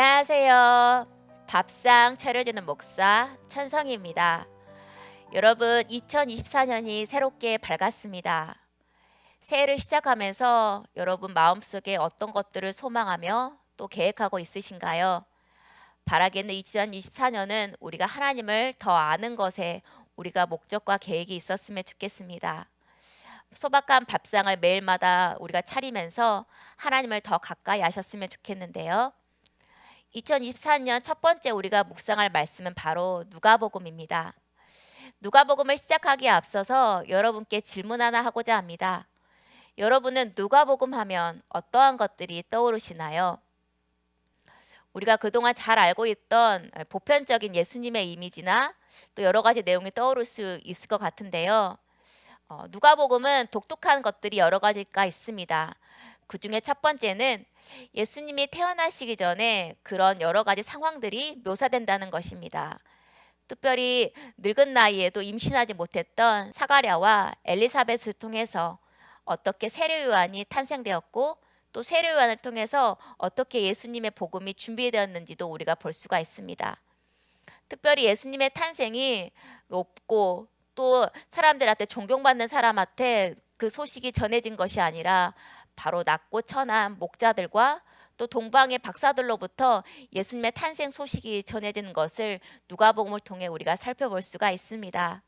안녕하세요. 밥상 차려주는 목사 천성입니다. 여러분, 2024년이 새롭게 밝았습니다. 새해를 시작하면서 여러분 마음속에 어떤 것들을 소망하며 또 계획하고 있으신가요? 바라기는 2024년은 우리가 하나님을 더 아는 것에 우리가 목적과 계획이 있었으면 좋겠습니다. 소박한 밥상을 매일마다 우리가 차리면서 하나님을 더 가까이 하셨으면 좋겠는데요. 2024년 첫 번째 우리가 묵상할 말씀은 바로 누가복음입니다. 누가복음을 시작하기에 앞서서 여러분께 질문 하나 하고자 합니다. 여러분은 누가복음 하면 어떠한 것들이 떠오르시나요? 우리가 그동안 잘 알고 있던 보편적인 예수님의 이미지나 또 여러 가지 내용이 떠오를 수 있을 것 같은데요. 어, 누가복음은 독특한 것들이 여러 가지가 있습니다. 그 중에 첫 번째는 예수님이 태어나시기 전에 그런 여러 가지 상황들이 묘사된다는 것입니다. 특별히 늙은 나이에도 임신하지 못했던 사가랴와 엘리사벳을 통해서 어떻게 세례 요한이 탄생되었고 또 세례 요한을 통해서 어떻게 예수님의 복음이 준비되었는지도 우리가 볼 수가 있습니다. 특별히 예수님의 탄생이 높고 또 사람들한테 존경받는 사람한테 그 소식이 전해진 것이 아니라 바로 낮고 천한 목자들과 또 동방의 박사들로부터 예수님의 탄생 소식이 전해지는 것을 누가복음을 통해 우리가 살펴볼 수가 있습니다.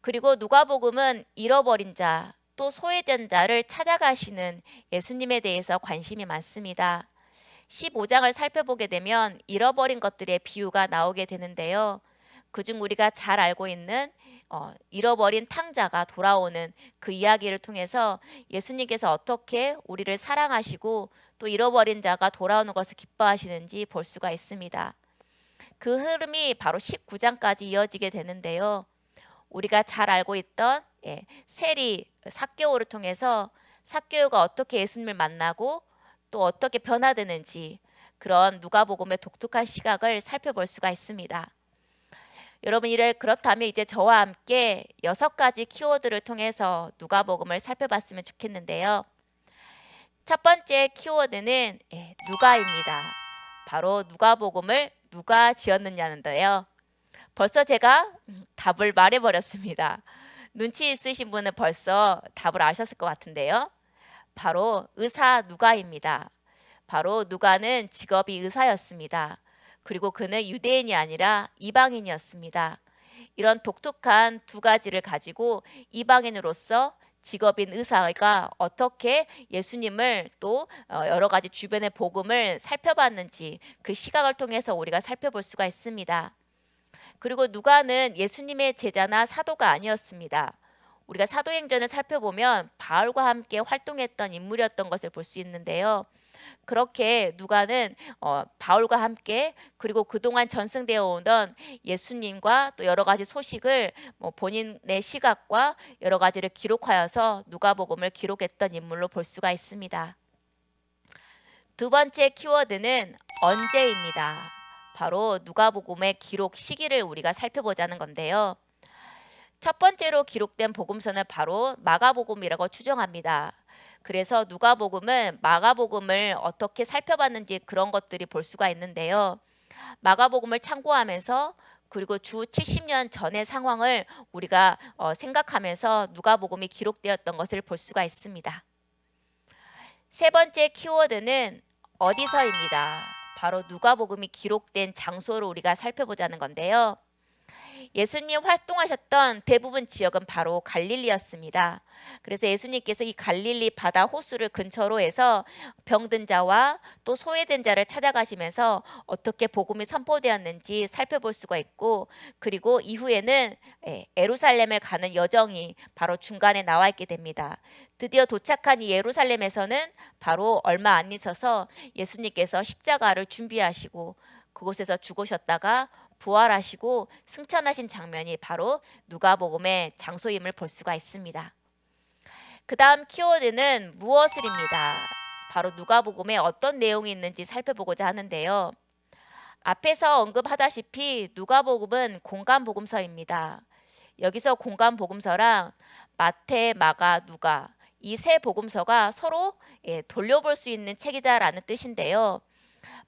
그리고 누가복음은 잃어버린 자, 또 소외된 자를 찾아가시는 예수님에 대해서 관심이 많습니다. 15장을 살펴보게 되면 잃어버린 것들의 비유가 나오게 되는데요. 그중 우리가 잘 알고 있는 어, 잃어버린 탕자가 돌아오는 그 이야기를 통해서 예수님께서 어떻게 우리를 사랑하시고 또 잃어버린 자가 돌아오는 것을 기뻐하시는지 볼 수가 있습니다. 그 흐름이 바로 19장까지 이어지게 되는데요. 우리가 잘 알고 있던 예, 세리 사개오를 통해서 사개오가 어떻게 예수님을 만나고 또 어떻게 변화되는지 그런 누가복음의 독특한 시각을 살펴볼 수가 있습니다. 여러분 이래 그렇다면 이제 저와 함께 여섯 가지 키워드를 통해서 누가복음을 살펴봤으면 좋겠는데요. 첫 번째 키워드는 예, 누가입니다. 바로 누가복음을 누가 지었느냐는데요. 벌써 제가 음, 답을 말해버렸습니다. 눈치 있으신 분은 벌써 답을 아셨을 것 같은데요. 바로 의사 누가입니다. 바로 누가는 직업이 의사였습니다. 그리고 그는 유대인이 아니라 이방인이었습니다. 이런 독특한 두 가지를 가지고 이방인으로서 직업인 의사가 어떻게 예수님을 또 어, 여러 가지 주변의 복음을 살펴봤는지 그 시각을 통해서 우리가 살펴볼 수가 있습니다. 그리고 누가는 예수님의 제자나 사도가 아니었습니다. 우리가 사도행전을 살펴보면 바울과 함께 활동했던 인물이었던 것을 볼 수 있는데요. 그렇게 누가는 어, 바울과 함께 그리고 그동안 전승되어 오던 예수님과 또 여러 가지 소식을 뭐 본인의 시각과 여러 가지를 기록하여서 누가복음을 기록했던 인물로 볼 수가 있습니다. 두 번째 키워드는 언제입니다. 바로 누가복음의 기록 시기를 우리가 살펴보자는 건데요. 첫 번째로 기록된 복음서는 바로 마가복음이라고 추정합니다. 그래서 누가복음은 마가복음을 어떻게 살펴봤는지 그런 것들이 볼 수가 있는데요. 마가복음을 참고하면서 그리고 주 70년 전의 상황을 우리가 어, 생각하면서 누가복음이 기록되었던 것을 볼 수가 있습니다. 세 번째 키워드는 어디서입니다. 바로 누가복음이 기록된 장소를 우리가 살펴보자는 건데요. 예수님 활동하셨던 대부분 지역은 바로 갈릴리였습니다. 그래서 예수님께서 이 갈릴리 바다 호수를 근처로 해서 병든 자와 또 소외된 자를 찾아가시면서 어떻게 복음이 선포되었는지 살펴볼 수가 있고 그리고 이후에는 예, 에루살렘을 가는 여정이 바로 중간에 나와 있게 됩니다. 드디어 도착한 이 예루살렘에서는 바로 얼마 안 있어서 예수님께서 십자가를 준비하시고 그곳에서 죽으셨다가 부활하시고 승천하신 장면이 바로 누가복음의 장소임을 볼 수가 있습니다. 그 다음 키워드는 무엇을입니다. 바로 누가복음에 어떤 내용이 있는지 살펴보고자 하는데요. 앞에서 언급하다시피 누가복음은 공간 복음서입니다. 여기서 공간 복음서랑 마태, 마가, 누가 이 세 복음서가 서로 예, 돌려볼 수 있는 책이다라는 뜻인데요.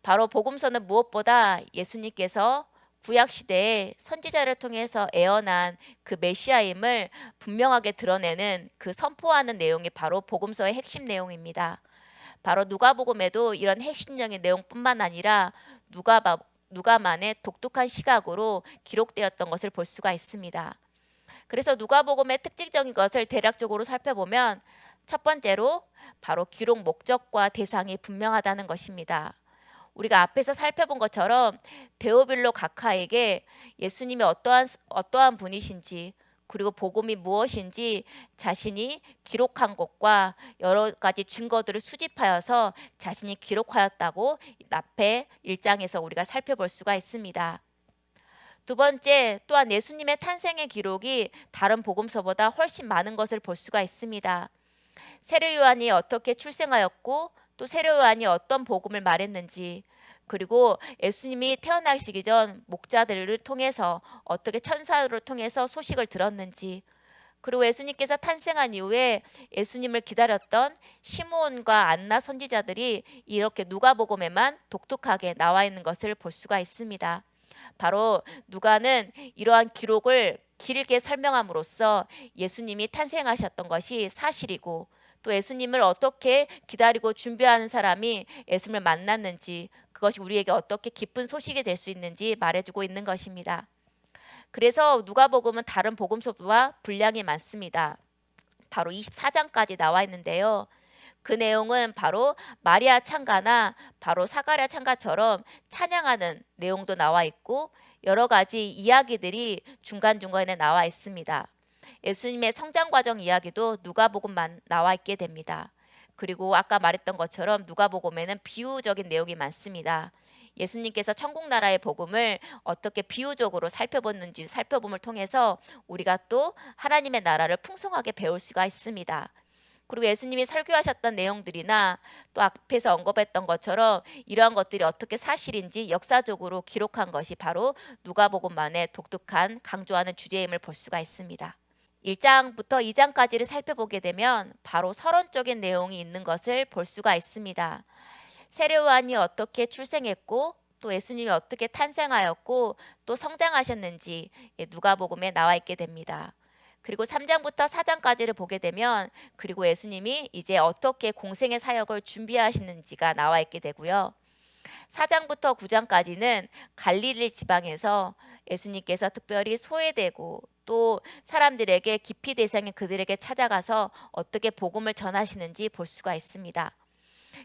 바로 복음서는 무엇보다 예수님께서 구약 시대에 선지자를 통해서 애어난 그 메시아임을 분명하게 드러내는 그 선포하는 내용이 바로 복음서의 핵심 내용입니다. 바로 누가복음에도 이런 핵심적인 내용뿐만 아니라 누가 누가만의 독특한 시각으로 기록되었던 것을 볼 수가 있습니다. 그래서 누가복음의 특징적인 것을 대략적으로 살펴보면 첫 번째로 바로 기록 목적과 대상이 분명하다는 것입니다. 우리가 앞에서 살펴본 것처럼 데오빌로 각하에게 예수님이 어떠한 어떠한 분이신지 그리고 복음이 무엇인지 자신이 기록한 것과 여러 가지 증거들을 수집하여서 자신이 기록하였다고 앞에 1장에서 우리가 살펴볼 수가 있습니다. 두 번째, 또한 예수님의 탄생의 기록이 다른 복음서보다 훨씬 많은 것을 볼 수가 있습니다. 세례 요한이 어떻게 출생하였고 또 세례 요한이 어떤 복음을 말했는지 그리고 예수님이 태어나시기 전 목자들을 통해서 어떻게 천사를 통해서 소식을 들었는지 그리고 예수님께서 탄생한 이후에 예수님을 기다렸던 시므온과 안나 선지자들이 이렇게 누가복음에만 독특하게 나와 있는 것을 볼 수가 있습니다. 바로 누가는 이러한 기록을 길게 설명함으로써 예수님이 탄생하셨던 것이 사실이고 또 예수님을 어떻게 기다리고 준비하는 사람이 예수님을 만났는지 그것이 우리에게 어떻게 기쁜 소식이 될 수 있는지 말해주고 있는 것입니다. 그래서 누가복음은 다른 복음서와 분량이 많습니다. 바로 24장까지 나와 있는데요. 그 내용은 바로 마리아 창가나 바로 사가랴 창가처럼 찬양하는 내용도 나와 있고 여러 가지 이야기들이 중간중간에 나와 있습니다. 예수님의 성장 과정 이야기도 누가복음만 나와 있게 됩니다. 그리고 아까 말했던 것처럼 누가복음에는 비유적인 내용이 많습니다. 예수님께서 천국 나라의 복음을 어떻게 비유적으로 살펴봤는지 살펴봄을 통해서 우리가 또 하나님의 나라를 풍성하게 배울 수가 있습니다. 그리고 예수님이 설교하셨던 내용들이나 또 앞에서 언급했던 것처럼 이러한 것들이 어떻게 사실인지 역사적으로 기록한 것이 바로 누가복음만의 독특한 강조하는 주제임을 볼 수가 있습니다. 1장부터 2장까지를 살펴보게 되면 바로 서론적인 내용이 있는 것을 볼 수가 있습니다. 세례요한이 어떻게 출생했고 또 예수님이 어떻게 탄생하였고 또 성장하셨는지 예, 누가복음에 나와 있게 됩니다. 그리고 3장부터 4장까지를 보게 되면 그리고 예수님이 이제 어떻게 공생의 사역을 준비하시는지가 나와 있게 되고요. 4장부터 9장까지는 갈릴리 지방에서 예수님께서 특별히 소외되고 또 사람들에게 깊이 대상인 그들에게 찾아가서 어떻게 복음을 전하시는지 볼 수가 있습니다.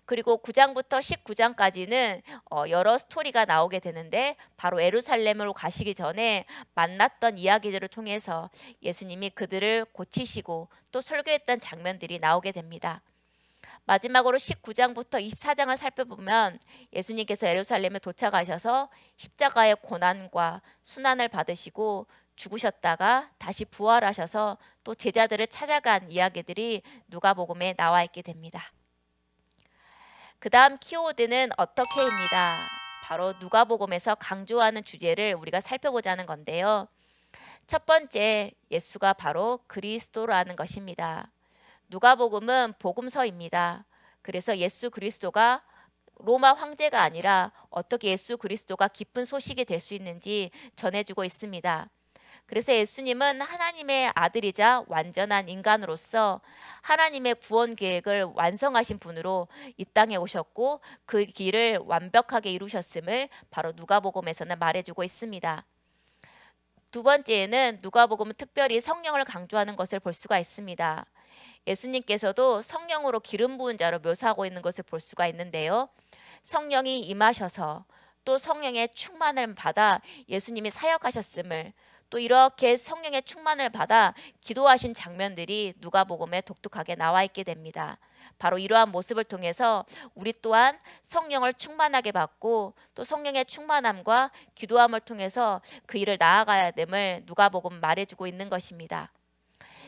그리고 9장부터 19장까지는 어, 여러 스토리가 나오게 되는데 바로 에루살렘으로 가시기 전에 만났던 이야기들을 통해서 예수님이 그들을 고치시고 또 설교했던 장면들이 나오게 됩니다. 마지막으로 19장부터 24장을 살펴보면 예수님께서 예루살렘에 도착하셔서 십자가의 고난과 순환을 받으시고 죽으셨다가 다시 부활하셔서 또 제자들을 찾아간 이야기들이 누가복음에 나와 있게 됩니다. 그 다음 키워드는 어떻게입니다. 바로 누가복음에서 강조하는 주제를 우리가 살펴보자는 건데요. 첫 번째 예수가 바로 그리스도라는 것입니다. 누가복음은 복음서입니다. 그래서 예수 그리스도가 로마 황제가 아니라 어떻게 예수 그리스도가 기쁜 소식이 될 수 있는지 전해주고 있습니다. 그래서 예수님은 하나님의 아들이자 완전한 인간으로서 하나님의 구원 계획을 완성하신 분으로 이 땅에 오셨고 그 길을 완벽하게 이루셨음을 바로 누가복음에서는 말해주고 있습니다. 두 번째에는 누가복음은 특별히 성령을 강조하는 것을 볼 수가 있습니다. 예수님께서도 성령으로 기름 부은 자로 묘사하고 있는 것을 볼 수가 있는데요. 성령이 임하셔서 또 성령의 충만을 받아 예수님이 사역하셨음을 또 이렇게 성령의 충만을 받아 기도하신 장면들이 누가복음에 독특하게 나와 있게 됩니다. 바로 이러한 모습을 통해서 우리 또한 성령을 충만하게 받고 또 성령의 충만함과 기도함을 통해서 그 일을 나아가야 됨을 누가복음 말해주고 있는 것입니다.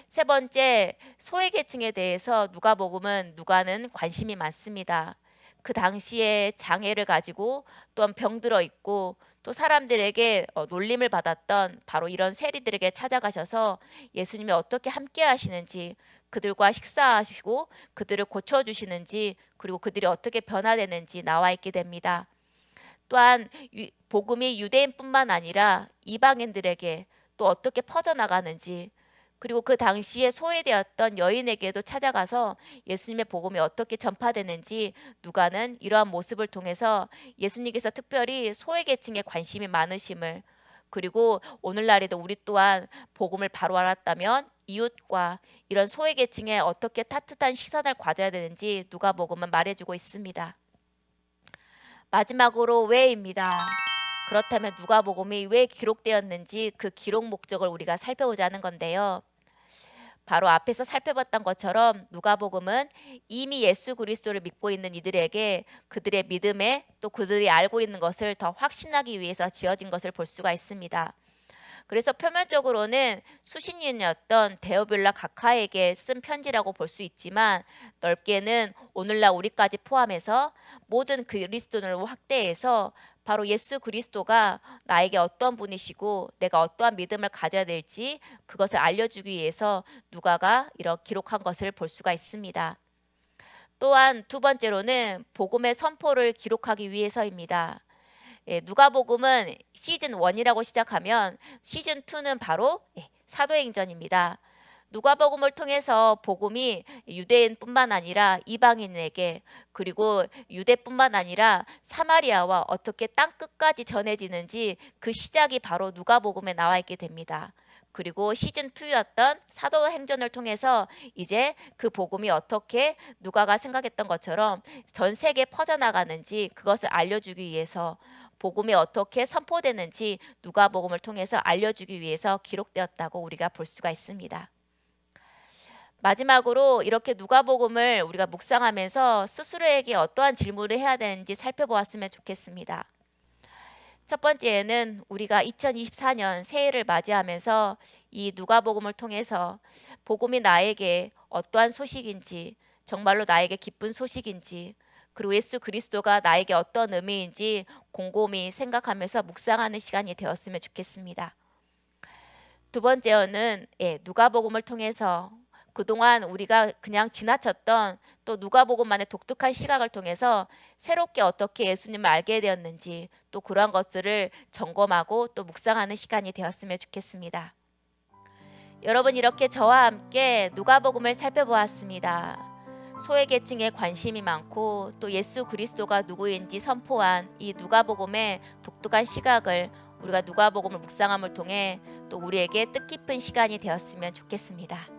세 번째 소외 계층에 대해서 누가복음은 누가는 관심이 많습니다. 그 당시에 장애를 가지고 또한 병들어 있고 또 사람들에게 어, 놀림을 받았던 바로 이런 세리들에게 찾아가셔서 예수님이 어떻게 함께 하시는지 그들과 식사하시고 그들을 고쳐 주시는지 그리고 그들이 어떻게 변화되는지 나와 있게 됩니다. 또한 유- 복음이 유대인뿐만 아니라 이방인들에게 또 어떻게 퍼져나가는지 그리고 그 당시에 소외되었던 여인에게도 찾아가서 예수님의 복음이 어떻게 전파되는지 누가는 이러한 모습을 통해서 예수님께서 특별히 소외계층에 관심이 많으심을 그리고 오늘날에도 우리 또한 복음을 바로 알았다면 이웃과 이런 소외계층에 어떻게 따뜻한 시선을 가져야 되는지 누가복음은 말해주고 있습니다. 마지막으로 왜입니다. 그렇다면 누가복음이 왜 기록되었는지 그 기록 목적을 우리가 살펴보자는 건데요. 바로 앞에서 살펴봤던 것처럼 누가복음은 이미 예수 그리스도를 믿고 있는 이들에게 그들의 믿음에 또 그들이 알고 있는 것을 더 확신하기 위해서 지어진 것을 볼 수가 있습니다. 그래서 표면적으로는 수십 년이었던 데오빌라 각하에게 쓴 편지라고 볼 수 있지만 넓게는 오늘날 우리까지 포함해서 모든 그리스도인을 확대해서 바로 예수 그리스도가 나에게 어떤 분이시고 내가 어떠한 믿음을 가져야 될지 그것을 알려주기 위해서 누가가 이렇게 기록한 것을 볼 수가 있습니다. 또한 두 번째로는 복음의 선포를 기록하기 위해서입니다. 예, 누가복음은 시즌 1이라고 시작하면 시즌 2는 바로 예, 사도행전입니다. 누가복음을 통해서 복음이 유대인뿐만 아니라 이방인에게 그리고 유대뿐만 아니라 사마리아와 어떻게 땅 끝까지 전해지는지 그 시작이 바로 누가복음에 나와 있게 됩니다. 그리고 시즌 2였던 사도행전을 통해서 이제 그 복음이 어떻게 누가가 생각했던 것처럼 전 세계에 퍼져나가는지 그것을 알려주기 위해서 복음이 어떻게 선포되는지 누가복음을 통해서 알려주기 위해서 기록되었다고 우리가 볼 수가 있습니다. 마지막으로 이렇게 누가복음을 우리가 묵상하면서 스스로에게 어떠한 질문을 해야 되는지 살펴보았으면 좋겠습니다. 첫 번째는 우리가 2024년 새해를 맞이하면서 이 누가복음을 통해서 복음이 나에게 어떠한 소식인지 정말로 나에게 기쁜 소식인지 그리고 예수 그리스도가 나에게 어떤 의미인지 곰곰이 생각하면서 묵상하는 시간이 되었으면 좋겠습니다. 두 번째는 예, 누가복음을 통해서 그동안 우리가 그냥 지나쳤던 또 누가복음만의 독특한 시각을 통해서 새롭게 어떻게 예수님을 알게 되었는지 또 그러한 것들을 점검하고 또 묵상하는 시간이 되었으면 좋겠습니다. 여러분 이렇게 저와 함께 누가복음을 살펴보았습니다. 소외 계층에 관심이 많고 또 예수 그리스도가 누구인지 선포한 이 누가복음의 독특한 시각을 우리가 누가복음을 묵상함을 통해 또 우리에게 뜻깊은 시간이 되었으면 좋겠습니다.